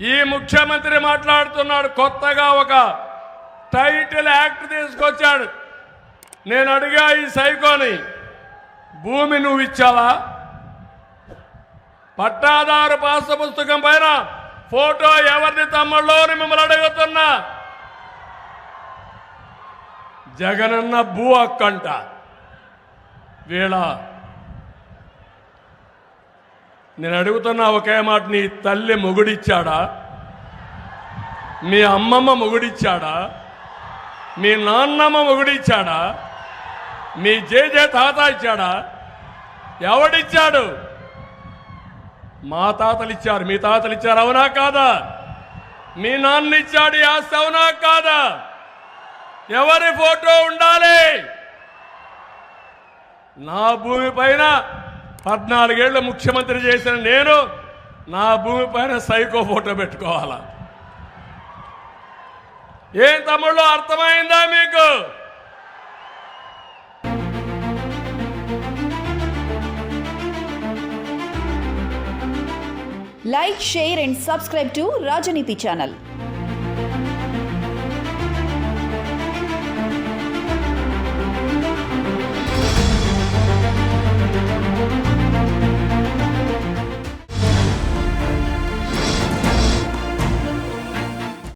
ఈ ముఖ్యమంత్రి మాట్లాడుతున్నాడు కొత్తగా ఒక టైటిల్ యాక్ట్ తీసుకొచ్చాడు. నేను అడిగా ఈ సైకోని భూమి నువ్వు ఇచ్చావా? పట్టాదారు పాస పుస్తకం పైన ఫోటో ఎవరిది తమ్ముళ్ళో మిమ్మల్ని అడుగుతున్నా. జగనన్న భూ అక్కంట వీళ్ళ నేను అడుగుతున్నా ఒకే మాట నీ తల్లి మొగుడిచ్చాడా? మీ అమ్మమ్మ మొగుడిచ్చాడా? మీ నాన్నమ్మ మొగుడిచ్చాడా? మీ జేజే తాత ఇచ్చాడా? ఎవడిచ్చాడు? మా తాతలు ఇచ్చారు మీ తాతలు ఇచ్చారు అవునా కాదా? మీ నాన్న ఇచ్చాడు ఆస్తి అవునా కాదా? ఎవరి ఫోటో ఉండాలి? నా భూమి పైన పద్నాలుగేళ్ళు ముఖ్యమంత్రి చేసిన నేను నా భూమి పైన సైకో ఫోటో పెట్టుకోవాలా? ఏం తమ్ముళ్ళు అర్థమైందా మీకు? Like share and subscribe to Rajaneeti channel